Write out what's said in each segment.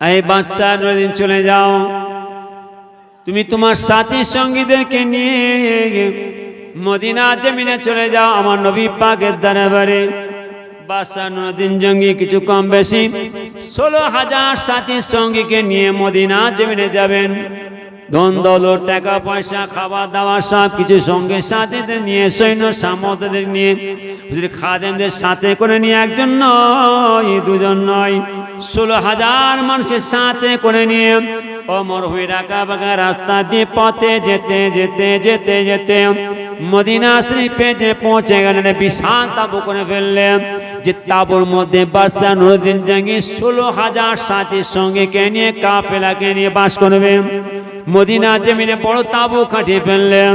এই বাচ্চা নদিন চলে যাও। তুমি তোমার সাথী সঙ্গীদেরকে নিয়ে মদিনা জমিনে চলে যাও আমার নবী পাকের দরবারে। বাদশাহ নদিন জঙ্গি কিছু কম বেশি ষোলো হাজার সাথী সঙ্গীকে নিয়ে মদিনা জমিনে যাবেন। ধন দৌলত টাকা, পয়সা, খাওয়া, দাওয়া, সব কিছু সঙ্গে সাথীদের নিয়ে, সৈন্য সামন্তদের নিয়ে। হুজুর খাদেমদের সাথে করে নিয়ে একজন নয়, দুজন নয়। ষোলো হাজার মানুষের সাথে করে নিয়ে। অমর হয়ে রাখা বাঁকা রাস্তা দিয়ে পথে যেতে যেতে যেতে যেতে। মদিনা শরীফে যে পৌঁছে গেলেন বিশাল তাবু করে ফেললেন। যে তাবুর মধ্যে বাদশাহ নুরুদ্দিন জাঙ্গি ষোলো হাজার সাথীর সঙ্গে কে নিয়ে, কাফেলাকে নিয়ে বাস করবে। মদিনা জমিনে বড় তাবু খাটিয়ে ফেললেন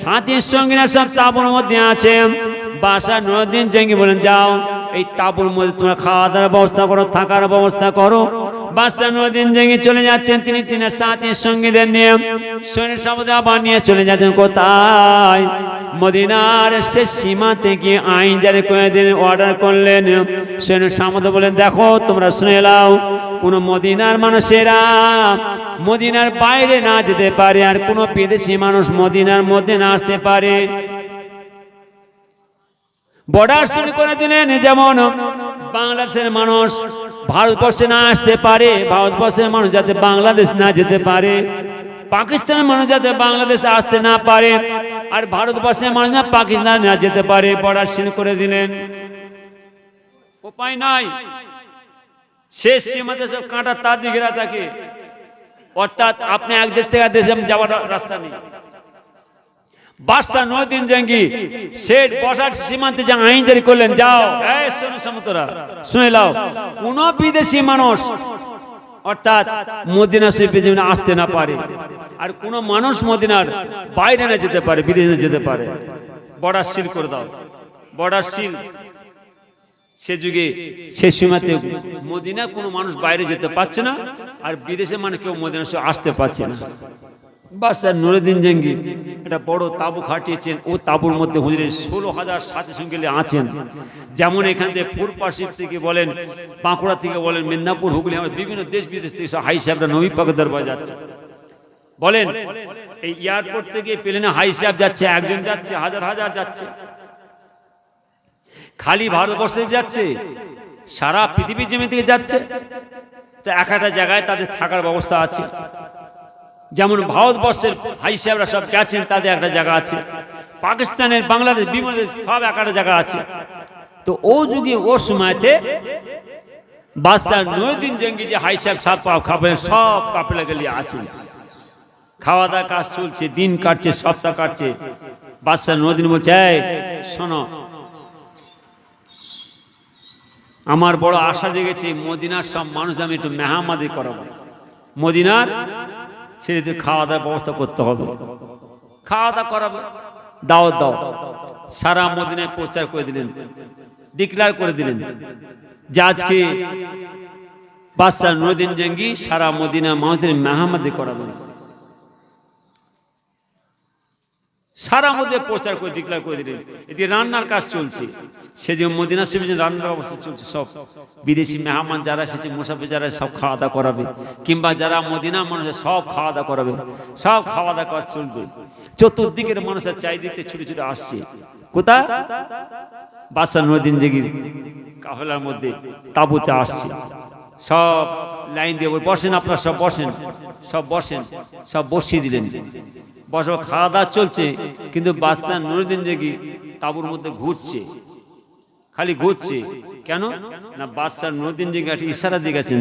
সাথীর সঙ্গীরা সব তাবুর মধ্যে আছে। বাসা নুরুদ্দিন জাঙ্গি বলেন, যাও, এই তাবুর মধ্যে তোমরা খাওয়া দাওয়ার ব্যবস্থা করো, থাকার ব্যবস্থা করো। বাদশাহ নুরুদ্দিন জাঙ্গি চলে যাচ্ছেন, তিনি তিনি সাথীর সঙ্গীদের নিয়ে। সৈন্য সামুদ্র নিয়ে চলে যাচ্ছেন, কোথায়? মদিনার সে সীমা থেকে আইন জারি করে দিলেন, অর্ডার করলেন। সৈন্য সামুদ্র বলেন, দেখো, তোমরা শুনে নাও কোন মদিনার মানুষেরা মদিনার বাইরে না যেতে পারে আর কোনো বিদেশি মানুষ মদিনার মধ্যে না আসতে পারে। বর্ডার শুরু করে দিলেন যেমন বাংলাদেশের মানুষ ভারতবর্ষে না আসতে পারে, ভারতবর্ষের মানুষ যাতে বাংলাদেশ না যেতে পারে, পাকিস্তানের মানুষ যাতে বাংলাদেশে আসতে না পারে আর ভারতবর্ষের মানুষ না পাকিস্তান না যেতে পারে। বর্ডার সিল করে দিলেন। উপায় নাই। শেষ সীমাতে সব কাঁটার তার দিকে থাকে অর্থাৎ আপনি এক দেশ থেকে দেশে যাওয়ার রাস্তা নেই। বাদশাহ নদিন জাঙ্গি, শেষ বসার সীমান্তে যে আইন জারি করলেন, যাও। শোনো সমতরা, শুনে লাও কোন বিদেশি মানুষ, অর্থাৎ মদিনা শরীফে আসতে না পারে, আর কোন মানুষ মদিনার বাইরে না যেতে পারে, বিদেশে যেতে পারে। বর্ডার সিল করে দাও। Border seal. সে যুগে, সে সীমাতে মদিনা কোনো মানুষ বাইরে যেতে পারছে না আর বিদেশে মানে কেউ মদিনা সে আসতে পারছে না। বাদশাহ নুরুদ্দিন জঙ্গি একটা বড় তাবু খাটিয়েছেন, ও তাবুর মধ্যে হুজুরের ষোলো হাজার সাথী সঙ্গে আছেন। যেমন এখান থেকে ফুরপাশিপ থেকে বলেন বাঁকুড়া থেকে বলেন, মেদিনীপুর, হুগলি আমার বিভিন্ন দেশ বিদেশ থেকে হাই সাহেবরা নবী পাকের দরবার যাচ্ছে। বলেন, এই এয়ারপোর্ট থেকে প্লেনে হাই সাহেব যাচ্ছে, একজন যাচ্ছে, হাজার হাজার যাচ্ছে। খালি ভারতবর্ষে যাচ্ছে, সারা পৃথিবীর জমি থেকে যাচ্ছে। তো এক একটা জায়গায় তাদের থাকার ব্যবস্থা আছে। যেমন ভারতবর্ষের ভাই সাহেবরা সব গেছেন, তাদের একটা জায়গা আছে। পাকিস্তানের, বাংলাদেশ বিভিন্ন দেশ সব এক একটা জায়গা আছে। তো ও যুগে, ও সময়তে বাদশাহ নয়দিন জঙ্গি যে হাই সাহেব সব খাবেন সব কাপড়ে গেলে আছে। খাওয়া দাওয়া কাজ চলছে, দিন কাটছে, সপ্তাহ কাটছে। বাদশাহ নদিন বলছে শোনো আমার বড় আশা জেগেছে, মদিনার সব মানুষদের আমি একটু মেহামাদি করাবো। মদিনার ছেড়ে দিয়ে খাওয়া দাওয়ার ব্যবস্থা করতে হবে। খাওয়া দাওয়া করাবে। দাওয়াত দাও। সারা মদিনায় প্রচার করে দিলেন। ডিক্লার করে দিলেন। যে আজকে বাদশাহ নদিন জঙ্গি সারা মদিনা মানুষদের মেহামাদি করাবেন। সারা মধ্যে প্রচার করে ডিক্লেয়ার করে দিলেন। এদিকে রান্নার কাজ চলছে। সে যে মদিনা শরীফে রান্নার অবস্থা চলছে, সব বিদেশি মেহমান যারা এসেছে, মুসাফির যারা সব খাওয়া দাওয়া করাবে। কিংবা যারা মদিনা মানুষের সব খাওয়া দাওয়া করাবে। সব খাওয়া দাওয়া কাজ চলবে। চতুর্দিকের মানুষের চাই দিতে ছুটে ছুটে আসছে। কোথা বাদশাহ নদিন জেগির কাফেলার মধ্যে তাবুতে আসছে। সব লাইন দিয়ে বসেন, আপনারা সব বসেন। সব বসেন, সব বসিয়ে দিলেন। বসে খাওয়া দাওয়া চলছে কিন্তু বাচ্চা নুরুদ্দিন জেগি তাঁবুর মধ্যে ঘুরছে। খালি ঘুরছে। কেন? না বাদশাহ নুরুদ্দিন একটা ইশারা দিয়ে গেছেন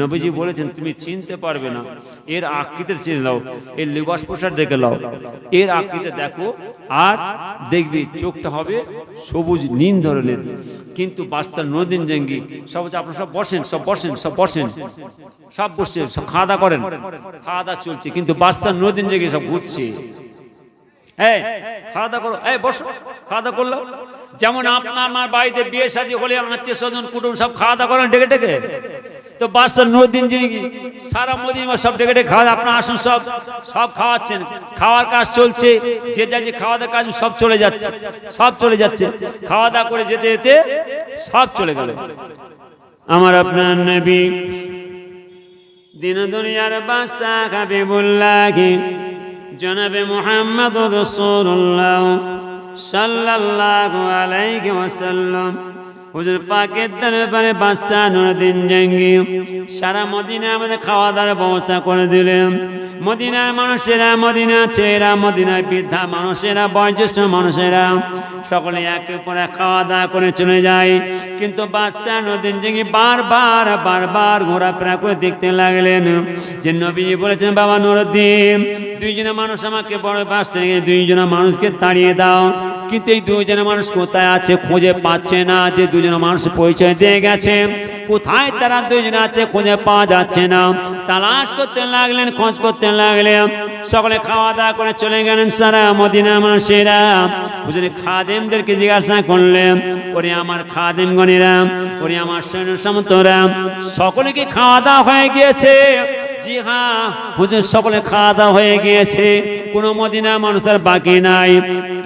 নবীজি বলেছেন, তুমি চিনতে পারবে না। এর আকৃতির চিনে নাও, এর লিবাস পোশাক দেখে নাও। এর আকৃতি দেখো আর দেখবি চোখটা হবে সবুজ নীল ধরনের। কিন্তু বাদশাহ নুরুদ্দিন জেঙ্গি, সব হচ্ছে আপনারা সব বসেন সব বসেন সব বসেন। সব বসে, সব খাওয়া দাওয়া করেন। খাওয়া দাওয়া চলছে, কিন্তু বাদশাহ নুরুদ্দিন জেঙ্গি সব ঘুরছে। এই খাওয়া দাওয়া করো। এই, বসো। খাওয়া দাওয়া যেমন আপনার আমার বাড়িতে বিয়ে শাদী হলে আত্মীয় স্বজন, কুটুম সব খাওয়া দাওয়া করেন ডেকে ডেকে। তো বাদশাহ নদিন যিনি সারা মোদিন সব ডেকে ডেকে খাওয়া আপনার আসুন সব সব খাওয়াচ্ছেন। খাওয়ার কাজ চলছে, যে যা যে খাওয়া দাওয়ার কাজ সব চলে যাচ্ছে, সব চলে যাচ্ছে। খাওয়া দাওয়া করে যেতে যেতে সব চলে গেল। আমার আপনার নবী দিন দুনিয়ার বাদশাহ হাবিবুল্লাহি জনাবে মোহাম্মদ রসুল্লাহ সাল্লাল্লাহু আলাইহি ওয়াসাল্লাম। হুজুর পাকের দরবারে বাদশাহ নুরুদ্দিন জঙ্গি সারা মদিনা আমাদের খাওয়া দাওয়ার ব্যবস্থা করে দিলেন। মদিনার মানুষেরা মদিনা ছেলেরা, মদিনার বৃদ্ধা মানুষেরা, বয়োজ্যেষ্ঠ মানুষেরা সকলে একে পরে খাওয়া দাওয়া করে চলে যায়। কিন্তু বাদশাহ নদীন জঙ্গি বারবার বারবার ঘোরাফেরা করে দেখতে লাগলেন যে নবী বলেছেন, বাবা নুরুদ্দিন দুইজনে মানুষ আমাকে বড় বাসতে দুইজনে মানুষকে তাড়িয়ে দাও। কিন্তু এই দুইজনে মানুষ কোথায় আছে খুঁজে পাচ্ছে না যে দুজনে মানুষ পরিচয় দিয়ে গেছে। কোথায় তারা দুইজনে আছে খুঁজে পাওয়া যাচ্ছে না। তালাশ করতে লাগলেন, খোঁজ করতে লাগলেন। সকলে খাওয়া দাওয়া করে চলে গেলেন সারা মদিনা মানুষেরা। হুজুরে খাদেমদেরকে জিজ্ঞাসা করলেন, ওরে আমার খাদেম গণেরা, ওরে আমার সৈন্য সামন্তরা, সকলে কি খাওয়া দাওয়া হয়ে গিয়েছে? জি হ্যাঁ হুজুর সকলে খাওয়া দাওয়া হয়ে গিয়েছে। কোনো মদিনা মানুষের বাকি নাই।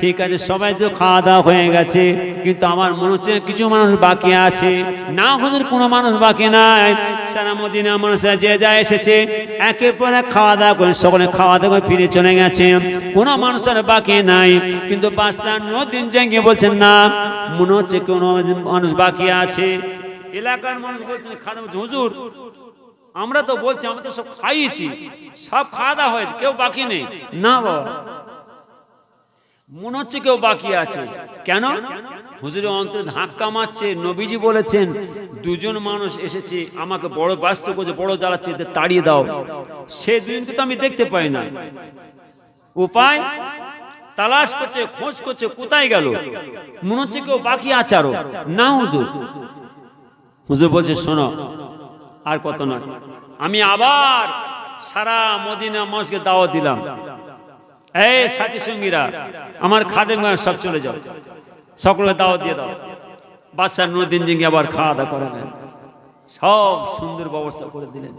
ঠিক আছে, সবাই তো খাওয়া দাওয়া হয়ে গেছে। কিন্তু আমার মনে হচ্ছে কিছু মানুষ বাকি আছে। না হুজুর, কোনো মানুষ বাকি নাই। সারা মদিনা মানুষরা যে যা এসেছে, একের পর এক খাওয়া দাওয়া করে সকলে খাওয়া দাওয়া করে ফিরে চলে গেছে। কোনো মানুষের বাকি নাই। কিন্তু বাচ্চা নদিন জেঙ্গে বলছেন, না, মনে হচ্ছে কোনো মানুষ বাকি আছে। এলাকার মানুষ বলছেন দাওয়া হুজুর আমরা তো বলছি, আমরা তো সব খাইয়েছি, সব খাওয়া দাওয়া হয়েছে, কেউ বাকি নেই। না, বাবা। মনে হচ্ছে কেউ বাকি আছে। কেন? হুজুরের অন্তরে ধাক্কা মারছে, নবীজি বলেছেন, দুজন মানুষ এসেছে, আমাকে বড় ব্যস্ত করছে, বড় জ্বালাচ্ছে, এদের তাড়িয়ে দাও। সে দুজনকে তো আমি দেখতে পাই না। উপায়? তালাশ করছে, খোঁজ করছে, কোথায় গেল? মনে হচ্ছে কেউ বাকি আছে আরও। না, হুজুর। হুজুর বলছে, শোনো আর কত নয়। আমি আবার সারা মদিনা মানুষকে দাওয়াত দিলাম। এই সাথী সঙ্গীরা, আমার খাদেম সব চলে যাও। সকলে দাওয়াত দিয়ে দাও। বাচ্চার নদিন জিঙ্গি আবার খাওয়া দাওয়া করাবেন সব সুন্দর ব্যবস্থা করে দিলেন।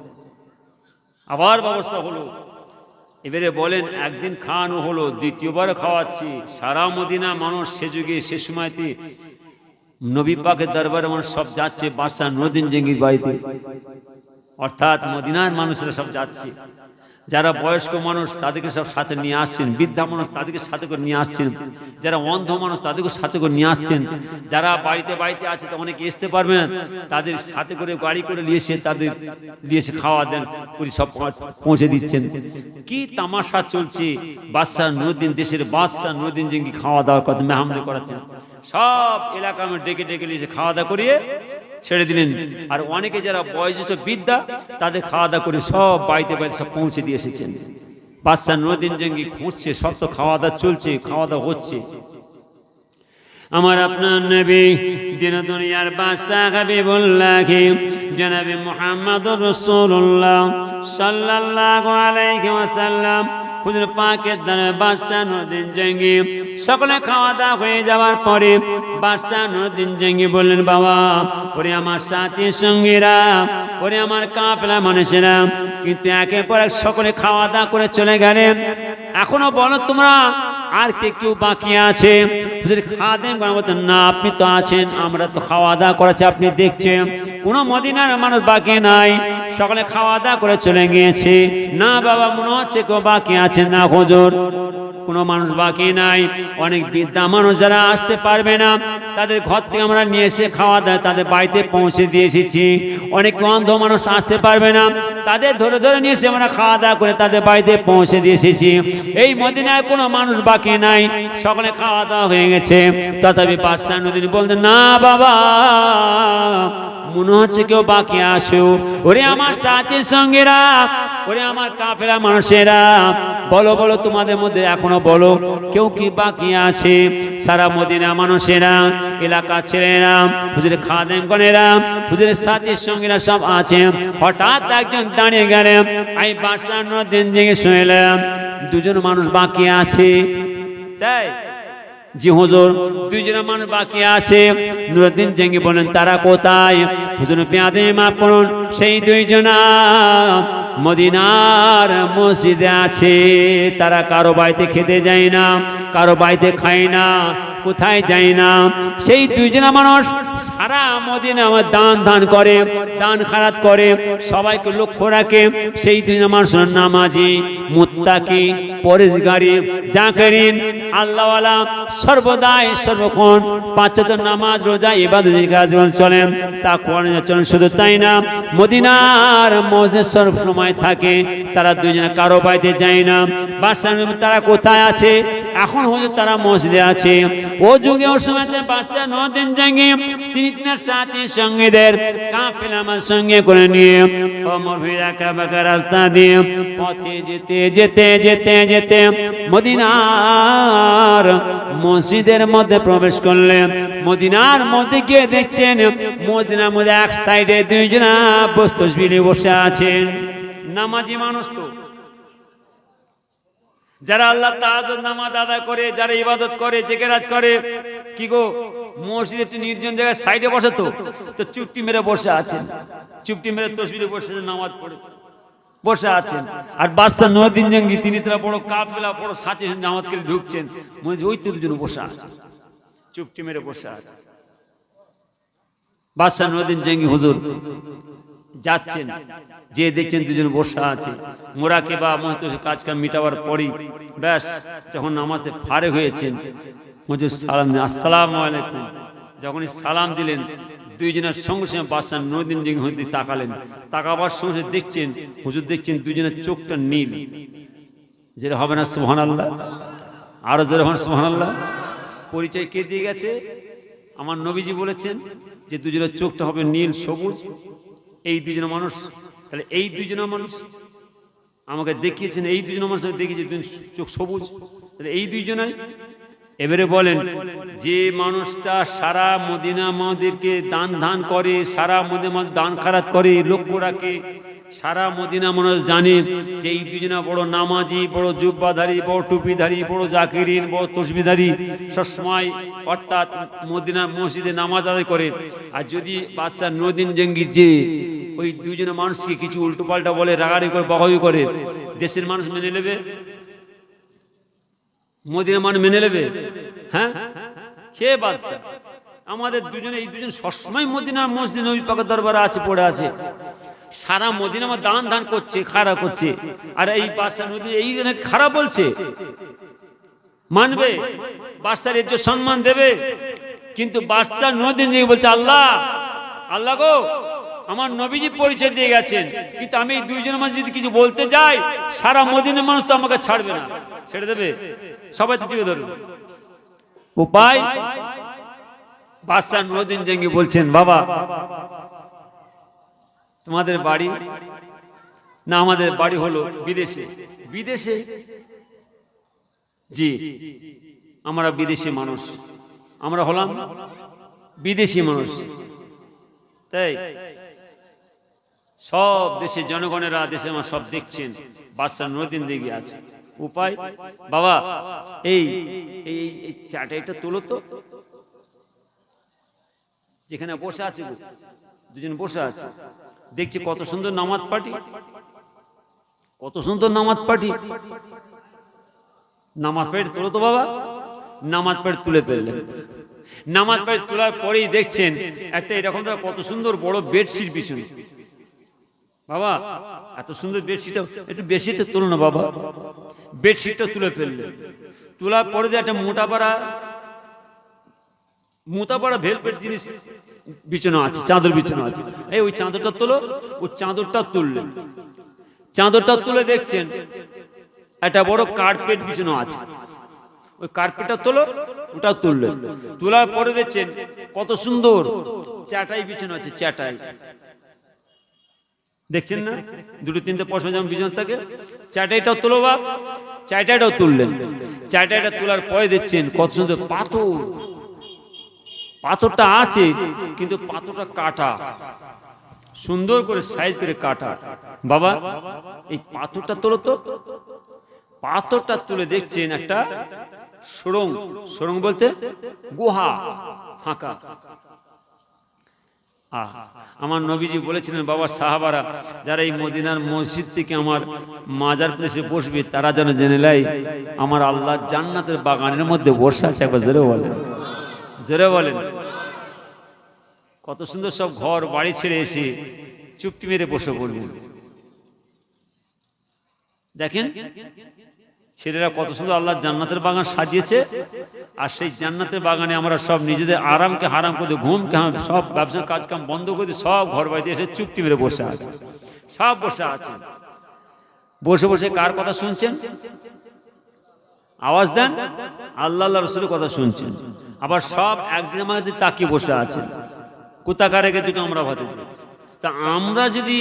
আবার ব্যবস্থা হলো। এবারে বলেন, একদিন খাওয়ানো হলো, দ্বিতীয়বার খাওয়াচ্ছি। সারা মদিনা মানুষ সে যুগে, সে সময়তে নবী পাকের দরবারে মানুষ সব যাচ্ছে, বাদশাহ নদিন জঙ্গির বাড়িতে। অর্থাৎ মদিনার মানুষরা সব যাচ্ছে। যারা বয়স্ক মানুষ তাদেরকে সব সাথে নিয়ে আসছেন, বৃদ্ধা মানুষ তাদেরকে সাথে করে নিয়ে আসছেন, যারা অন্ধ মানুষ তাদেরকে সাথে করে নিয়ে আসছেন, যারা বাড়িতে বাড়িতে আছে তা অনেকে আসতে পারবে না তাদের সাথে করে গাড়ি করে নিয়ে এসে তাদের নিয়ে এসে খাওয়া দেন করে সব পৌঁছে দিচ্ছেন। কি তামাশা চলছে, বাদশাহ নদিন দেশের বাদশাহ নদিন জঙ্গি খাওয়া দাওয়া করতে মেহামদে করাচ্ছেন। সব এলাকা আমি ডেকে ডেকে নিয়ে খাওয়া দাওয়া করিয়ে ছেড়ে দিলেন। আর অনেকে যারা বয়োজ্যেষ্ঠ বিদ্যা তাদের খাওয়া দাওয়া করে সব বাড়িতে বাড়িতে সব পৌঁছে দিয়ে এসেছেন। বাচ্চা নদিন জঙ্গি খুঁজছে, সব তো খাওয়া দাওয়া চলছে, খাওয়া দাওয়া হচ্ছে। আমার আপনার নবী দিন দুনিয়ার বাদশাহ হাবিবুল্লাহি জনাবি মুহাম্মদুর রাসূলুল্লাহ সাল্লাল্লাহু আলাইহি ওয়াসাল্লাম হুজুর পাকের দ্বারা বাদশাহ নদিন জঙ্গি। সকলে খাওয়া দাওয়া হয়ে যাওয়ার পরে বাদশাহ নদিন জঙ্গি বললেন, বাবা, ওরে আমার সাথী সঙ্গীরা, ওরে আমার কাপলা মানুষেরা, কিন্তু একের পর এক সকলে খাওয়া দাওয়া করে চলে গেলেন। এখনও বলো তোমরা, আর কে কেউ বাকি আছে? খাদেম বলতেন না, আপনি তো আছেন, আমরা তো খাওয়া দাওয়া করেছি, আপনি দেখছেন, কোনো মদিনার মানুষ বাকি নাই, সকালে খাওয়া দাওয়া করে চলে গিয়েছে, না বাবা মনে হচ্ছে কেউ বাকি আছে, না হুজুর, কোনো মানুষ বাকি নাই, অনেক বৃদ্ধা মানুষ যারা আসতে পারবে না, তাদের ঘর থেকে আমরা নিয়ে এসে খাওয়া দাওয়া তাদের বাড়িতে পৌঁছে দিয়ে এসেছি, অনেক অন্ধ মানুষ আসতে পারবে না, তাদের ধরে ধরে নিয়ে এসে আমরা খাওয়া দাওয়া করে তাদের বাড়িতে পৌঁছে দিয়ে এসেছি, এই মদিনায় কোনো মানুষ বাকি নাই, সকলে খাওয়া দাওয়া হয়ে গেছে। তথাপি পাঁচশাহ নদীন বলতেন না বাবা, মনে হচ্ছে কেউ বাকি আসো ওরে আমার সাথীর সঙ্গেরা, ওরে আমার কাফেরা মানুষেরা, বলো বলো, তোমাদের মধ্যে এখনও বলো, কেউ কি বাকি আছে? সারা মদিনা মানুষেরা, এলাকা ছেলেরা হুজুরের খাদেম গণেরা, হুজুরের সাথীর সঙ্গীরা সব আছে। হঠাৎ একজন দাঁড়িয়ে গেলেন আমি বাসার দিন জেগে শুনেলাম দুজন মানুষ বাকি আছে। তাই জি হুজুর দুইজনের মানুষ বাকি আছে। নুরুদ্দিন জেঙ্গি বলেন, তারা কোথায়? হুজুর পেঁয়াদে মাপ করুন, সেই দুইজনা মদিনার মসজিদে আছে। তারা কারও বাড়িতে খেতে যায় না, কারও বাড়িতে খায় না। কোথায় যায় না? সেই দুইজনা মানুষ সারা মদিনা আমার দান দান করে, দান খারাপ করে, সবাইকে লক্ষ্য রাখে। সেই দুইজনা মানুষের নামাজি, মুত্তাকি, পরেশগারি, জাকারিন, আল্লাহওয়ালা, সর্বদাই সর্বক্ষণ পাঁচত নামাজ, রোজা কাজ চলেন তা কোরআনে চলেন শুধু তাই না, মদিনার মসজিদ সর্ব সময় থাকে, তারা দুজনে কারও বাড়িতে যায় না। বাদশাহ তারা কোথায় আছে? এখন হয়তো তারা মসজিদে আছে। ও যুগে ও সময়তে বাদশাহ নদিন জাঙ্গে তিনি তিনার সাথী সঙ্গীদের কাফেল আমার সঙ্গে করে নিয়ে। অমর ভিড়াকা বাঁকা রাস্তা দিয়ে পথে যেতে যেতে যেতে যেতে মদিনার মসজিদের মধ্যে প্রবেশ করলেন। মদিনার মধ্যে গিয়ে দেখছেন মদিনার মধ্যে এক সাইডে দুইজনা বস্তুশবিলি বসে আছেন। নামাজি মানুষ তো। যারা আল্লাহ নামাজ আদায় করে, যারা ইবাদত করে, জেকেরাজ করে, কি গো, মসজিদ একটু নির্জন জায়গায় সাইডে বসে তো? তো চুপটি মেরে বসে আছেন। চুপটি মেরে তসবিরে বসে নামাজ পড়ে। বসে আছেন। আর বাদশা নদিন জঙ্গি তিনি তারা বড় কাফেলা, বড় সাথে নামাজ করে ঢুকছেন। মনে ওই তোর জন্য বসে আছে চুপটি মেরে বসে আছে বাদশাহ নদিন জঙ্গি হুজুর যাচ্ছেন। যে দেখছেন দুজন বসা আছে। মোরাকে বা কাজ কাম মিটাবার পরই। ব্যাস, যখন নামাজে ফারে হয়েছেন হুজুর সালাম আসসালামু আলাইকুম। যখনই সালাম দিলেন, দুইজনের সঙ্গে সঙ্গে বাদশাহ নদিন হতে তাকালেন। তাকাবার সঙ্গে দেখছেন, হুজুর দেখছেন দুজনের চোখটা নীল। যেটা হবে না সুহান আল্লাহ আরও জোরে হন সুহান আল্লাহ পরিচয় কে দিয়ে গেছে? আমার নবীজি বলেছেন যে দুজনের চোখটা হবে নীল, সবুজ। এই দুজন মানুষ, তাহলে এই দুজন মানুষ আমাকে দেখিয়েছেন, এই দুজন মানুষ আমি দেখিয়েছি চোখ সবুজ। তাহলে এই দুইজনাই এবারে বলেন, যে মানুষটা সারা মদিনা মাদেরকে দান ধান করে, সারা মদিনা দান খারাত করে, লক্ষ্য রাখে সারা মদিনা মানুষ জানে যে এই দুজনা বড় নামাজি, বড় জুব্বাধারী, বড় টুপিধারী, বড় জাকিরিন, বড় তসবিধারী সবসময় অর্থাৎ মদিনা মসজিদে নামাজ আদায় করে। আর যদি বাচ্চা নদিন জঙ্গি যে ওই দুজনে মানুষকে কিছু উল্টোপাল্টা বলে রাগারি করে বকাবি করে, দেশের মানুষ মেনে নেবে? মদিনা মানুষ মেনে নেবে? হ্যাঁ? কে বাদশাহ, আমাদের দুজনে, এই দুজন সবসময় মদিনা মসজিদ নবী পাকের দরবারে আছে, পড়ে আছে। সারা মদিনা আমার দান দান করছে খারাপ করছে। আর এই বাদশাহ নদী এই খারাপ বলছে। মানবে? বাদশার এর সম্মান দেবে। কিন্তু বাদশাহ নদিন যে বলছে, আল্লাহ আল্লাহ গো, আমার নবীজি পরিচয় দিয়ে গেছেন। কিন্তু আমি এই দুইজনের মাঝে যদি কিছু বলতে যাই, সারা মদিনের মানুষ তো আমাকে ছাড়বে না। ছেড়ে দেবে? সবাই তো ধরবে। উপায়? বাদশাহ নদিন জঙ্গি বলছেন, বাবা তোমাদের বাড়ি? না আমাদের বাড়ি হলো বিদেশে। বিদেশে? জি আমরা বিদেশি মানুষ। আমরা হলাম বিদেশি মানুষ। তাই? সব দেশের জনগণেরা দেশে আমার সব দেখছেন। বাচ্চা নদীন দিকে আছে। উপায়? বাবা এই এই চাটা এটা তোলো তো। যেখানে বসে আছে দুজন বসে আছে। দেখছি কত সুন্দর নামাজ পাটি কত সুন্দর নামাজ পাটি নামাজ পেট তোলো তো বাবা। নামাজ পেট তুলে ফেললেন। নামাজ পেট তোলার পরেই দেখছেন একটা এরকম ধরো কত সুন্দর বড় বেডশিট পিছনে। বাবা, এত সুন্দর বেডশিটটা, একটু বেশিটা তুলো না বাবা। বেডশিটটা তুলে ফেললেন। তোলার পরে একটা মোটা পাড়া মোটা পাড়া ভেলপেট জিনিস বিছানো আছে, চাদর বিছানো আছে। এই ওই চাদরটা তোলো ওই চাদরটা তুললেন চাদরটা তুলে দেখছেন, একটা বড় কার্পেট বিছানো আছে। ওই কার্পেটটা তোলো, ওটা তুললেন তোলার পরে দেখছেন, কত সুন্দর চাটাই বিছানো আছে চাটাই দেখছেন না? দুটো তিনটে পশমা যেমন বিছানো থাকে চাটাইটাও তোলো বাপ চাটাইটাও তুললেন। চাটাইটা তোলার পরে দেখছেন, কত সুন্দর পাথর। পাথরটা আছে, কিন্তু পাথরটা কাটা। সুন্দর করে সাইজ করে কাটা। বাবা, এই পাথরটা তোলো তো। পাথরটা তুলে দেখছেন একটা সুরং সুরং বলতে গুহা ফাঁকা। আমার নবীজি বলেছিলেন, বাবা, সাহাবারা, যারা এই মদিনার মসজিদ থেকে আমার মাজার প্লেসে বসবে, তারা যেন জেনে নেয়, আমার আল্লাহ জান্নাতের বাগানের মধ্যে বসে আছে, একবার জোরে বলেন। জোরে বলেন। কত সুন্দর সব ঘর, বাড়ি ছেড়ে এসে চুপটি মেরে বসে পড়লেন। দেখেন, ছেলেরা কত সুন্দর আল্লাহ জান্নাতের বাগান সাজিয়েছে, আর সেই জান্নাতের বাগানে আমরা সব নিজেদের আরামকে হারাম করে, ঘুমকে সব ব্যবসার কাজ কাম বন্ধ করে সব ঘর বাড়িতে এসে চুপটি মেরে বসে আছে। সব বসে আছে। বসে বসে কার কথা শুনছেন? আওয়াজ দেন। আল্লাহ আল্লাহ রসুলের কথা শুনছেন। আবার সব একদিন আমাদের তাকিয়ে বসে আছে কোথাকারে দুটো আমরা ভাতে দিই। তা আমরা যদি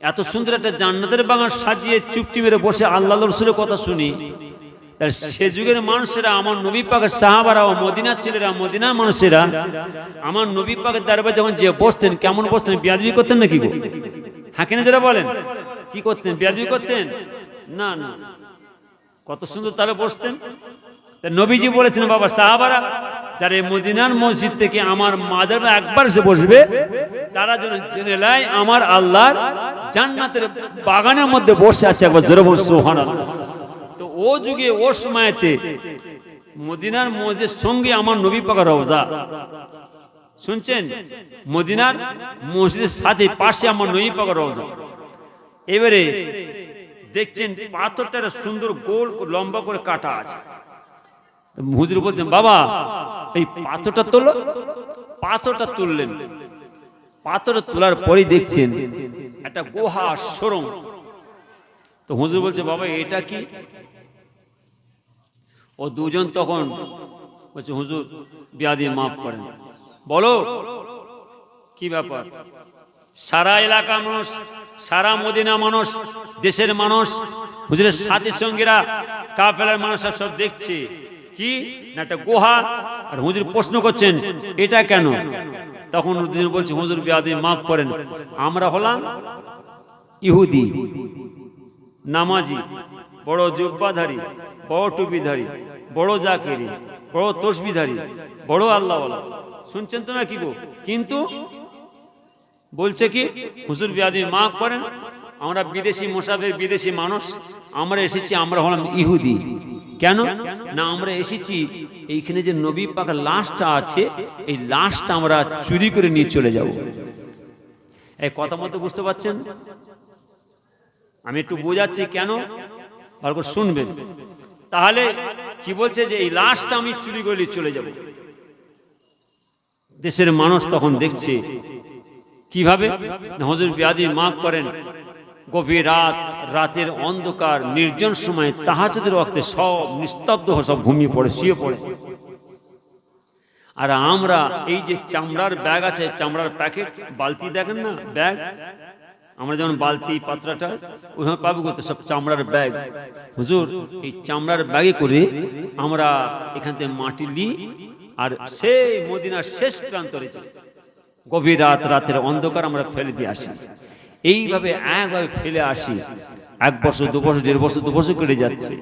এত সুন্দর একটা জান্নাতের বাগান সাজিয়ে চুপটি মেরে বসে আল্লাহ রসুলের কথা শুনি, তাহলে সে যুগের মানুষেরা, আমার নবী পাকের সাহাবারা ও মদিনার ছেলেরা, মদিনার মানুষেরা, আমার নবী পাকের দরবার যখন যে বসতেন, কেমন বসতেন? বিয়াদবি করতেন নাকি গো? হ্যাঁ কেন যারা বলেন? কি করতেন? বিয়াদবি করতেন? না না কত সুন্দর তারা বসতেন। তা নবীজি বলেছেন বাবা, সাহাবারা যারা মদিনার মসজিদ থেকে আমার মাদার একবার সে বসবে, তারা যেন জেনে নেয়, আমার আল্লাহর জান্নাতের বাগানের মধ্যে বসে আছে একবার জোরে সুবহানাল্লাহ। তো ও যুগে, ও সময়তে মদিনার মসজিদের সঙ্গে আমার নবী পাকা রওজা শুনছেন? মদিনার মসজিদের সাথে পাশে আমার নবী পাকা রওজা এবারে দেখছেন পাথরটা সুন্দর গোল, লম্বা করে কাটা আছে। হুজুর বলছেন, বাবা, এই পাথরটা তোলো। পাথরটা তুললেন। পাথর তোলার পরেই দেখছেন একটা গুহা সরং তো হুজুর বলছে, বাবা, এটা কি? ও দুজন তখন বলছে, হুজুর, বিয়া দিয়ে মাফ করেন। বলো, কি ব্যাপার? সারা এলাকার মানুষ, সারা মদিনা মানুষ, দেশের মানুষ, হুজুরের সাথী সঙ্গীরা, কাফেলার মানুষ সব দেখছে। কি? না একটা গুহা? আর হুজুর প্রশ্ন করছেন, এটা কেন? তখন হুজুর বলছে, হুজুর বিয়াদি, মাফ করেন, আমরা হলাম ইহুদি, নামাজি, বড় জুব্বাধারী, বড় টুপিধারী, বড় জাকেরি, বড় তসবিধারী, বড় আল্লাহওয়ালা। শুনছেন তো না কি গো? কিন্তু বলছে কি, হুজুর বিয়াদি, মাফ করেন, আমরা বিদেশি মোসাফের বিদেশি মানুষ, আমরা এসেছি, আমরা হলাম ইহুদি। কেন? না, আমরা এসেছি, এইখানে যে নবী পাকা লাশটা আছে, এই লাশটা আমরা চুরি করে নিয়ে চলে যাব। এই কথা মতো বুঝতে পারছেন? আমি একটু বোঝাচ্ছি কেন? ভালো করে শুনবেন। তাহলে কি বলছে যে এই লাশটা আমি চুরি করে নিয়ে চলে যাব? দেশের মানুষ তখন দেখছে। কীভাবে? হজুর বিয়াদি মাফ করেন। গভীর রাত, রাতের অন্ধকার, নির্জন সময় তাহাজেদের রক্তে সব নিস্তব্ধ হয়ে সব ঘুমিয়ে পড়ে, শুয়ে পড়ে। আর আমরা এই যে চামড়ার ব্যাগ আছে, চামড়ার প্যাকেট, বালতি দেখেন না, ব্যাগ? আমরা যেমন বালতি, পাত্রাটা, ওইভাবে পাবো করতে সব চামড়ার ব্যাগ। হুজুর, এই চামড়ার ব্যাগে করে আমরা এখান থেকে মাটি নিই আর সেই মদিনার শেষ প্রান্তরে যাই। গভীর রাত, রাতের অন্ধকার আমরা ফেলে দিয়ে আসি। এইভাবে একভাবে ফেলে আসি। এক বছর, দু বছর, দেড় বছর, দু বছর কেটে যাচ্ছে।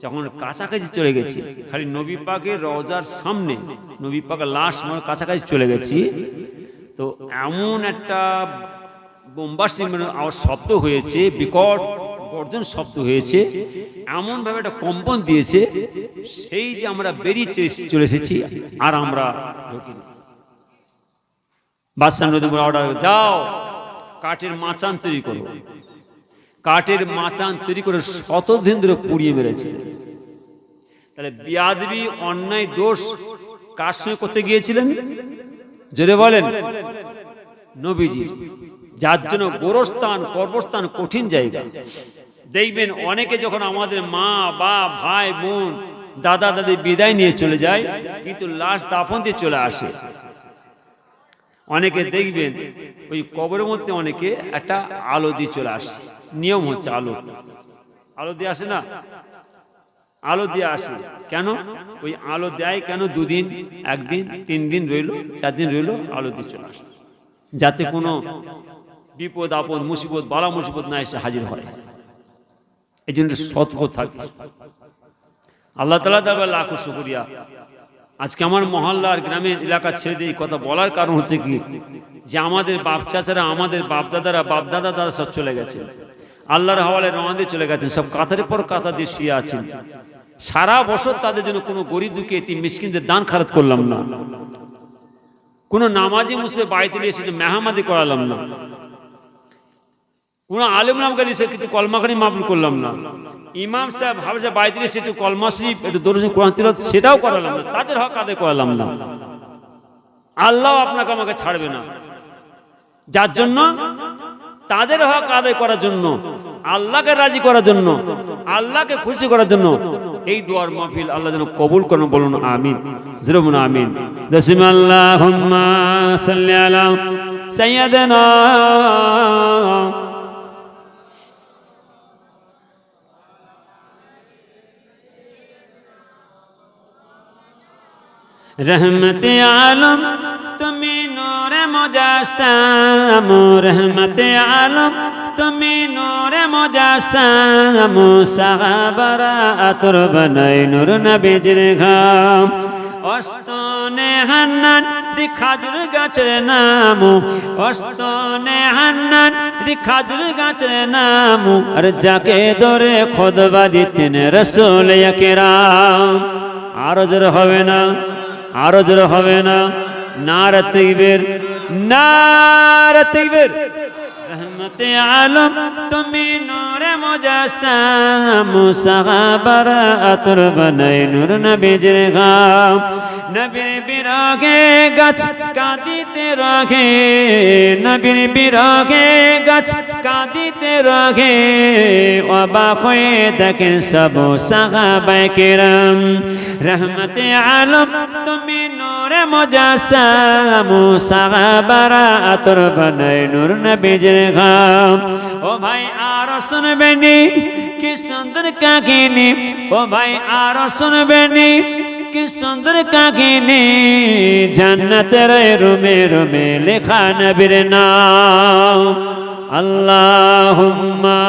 যখন কাছাকাছি চলে গেছি, খালি নবী পাকের রজার সামনে, নবী পাকের লাশ মানে কাছাকাছি চলে গেছি, তো এমন একটা বোম্বাস্টিং মানে আওয়াজ শব্দ হয়েছে, বিকট গর্জন শব্দ হয়েছে, এমনভাবে একটা কম্পন দিয়েছে, সেই যে আমরা বেরিয়ে চলে- এসেছি, আর আমরা বাদশাহ নদী অর্ডার যাও কাঠের মাচান তৈরি করো কাঠের মাচান তৈরি করে শতদিন ধরে পুড়িয়ে মেরেছে। তাহলে বিয়াদবি অন্যায় দোষ কার সঙ্গে করতে গিয়েছিলেন? জোরে বলেন। নবীজি, যার জন্য গোরস্থান কর্মস্থান কঠিন জায়গা। দেখবেন অনেকে যখন আমাদের মা, বা, ভাই, বোন, দাদা, দাদি বিদায় নিয়ে চলে যায়, কিন্তু লাশ দাফন দিয়ে চলে আসে। অনেকে দেখবেন ওই কবরের মধ্যে অনেকে একটা আলো দিয়ে চলে আসে। নিয়ম হচ্ছে আলো। আলো দিয়ে আসে না? আলো দিয়ে আসে। কেন? ওই আলো দেয় কেন? দুদিন, একদিন তিন দিন রইল চার দিন রইল, আলো দিয়ে চলে আসে। যাতে কোনো বিপদ, আপদ, মুসিবত, বালা মুসিবত না এসে হাজির হয়। এই জন্য সতর্ক থাকবে আল্লাহ তালা তারপর লাখো শুকুরিয়া। আজকে আমার মহল্লার গ্রামের এলাকা ছেড়ে দিয়ে কথা বলার কারণ হচ্ছে কি? যে আমাদের বাপ চাচারা, আমাদের বাপ দাদারা, বাপ দাদা সব চলে গেছে। আল্লাহর হাওয়ালে রওনা দিয়ে চলে গেছেন, সব কাতারের পর কাতার দিয়ে শুয়ে আছেন। সারা বছর তাদের জন্য কোনো গরিব দুঃখী এটি মিসকিনদের দান খারাপ করলাম না। কোনো নামাজি মুসলিম বাড়িতে নিয়ে এসে মেহামাদি করালাম না। কোনো আলেম নামকে নিয়ে এসে কিছু কলমাখানি মাহফিল করলাম না। ইমাম সাহেব হাফেজা নিয়ে এসে একটু কলমা একটু দরুদ কোরআন তিলাওয়াত সেটাও করালাম না। তাদের হক আদায় করালাম না। আল্লাহ আপনাকে আমাকে ছাড়বে না। যার জন্য? তাদের হক আদায় করার জন্য, আল্লাহকে রাজি করার জন্য, আল্লাহকে খুশি করার জন্য এই দোয়ার মাহফিল আল্লাহ যেন কবুল করেন বলুন আমিন। যেরকম আমিন। দসিম আল্লাহুম্মা সাল্লি আলা সাইয়্যিদানা রহমত আলম তুমি নূরে মুজাসসাম রহমত আলম তুমি নূরে মুজাসসাম সাহাবারা আতর বানাই নূর নবীজির ঘাম অস্তনে হান্নান রি খাজুর গাছের নাম অস্তনে হান্নান রি খাজুর গাছের নাম আর যাকে ধরে খোদবা দিতেন রসুল কেরাম আরও জোর হবে না আরও জোরে হবে না। না রহমতে আলম তুমি নূরে মুজাসসাম সাহাবারা আতর বানাই নূর নবীজির গাম নবীর বিরাগে গাছ কাঁদিতে রাগে নবীর বিরাগে গাছ কাঁদিতে রাগে অবাক হয়ে দেখেন সব সাহাবায়ে কেরাম রহমতে আলম তুমি নূরে মুজাসসাম সাহাবারা আতর বানাই নূর নবীজির গাম ও ভাই, আর শুনবেনি কি সুন্দর কাহিনী? ও ভাই, আর শুনবেনি কি সুন্দর কাহিনী? জান্নাতের রুমে রুমে লেখা নবীর নাম। আল্লাহুম্মা।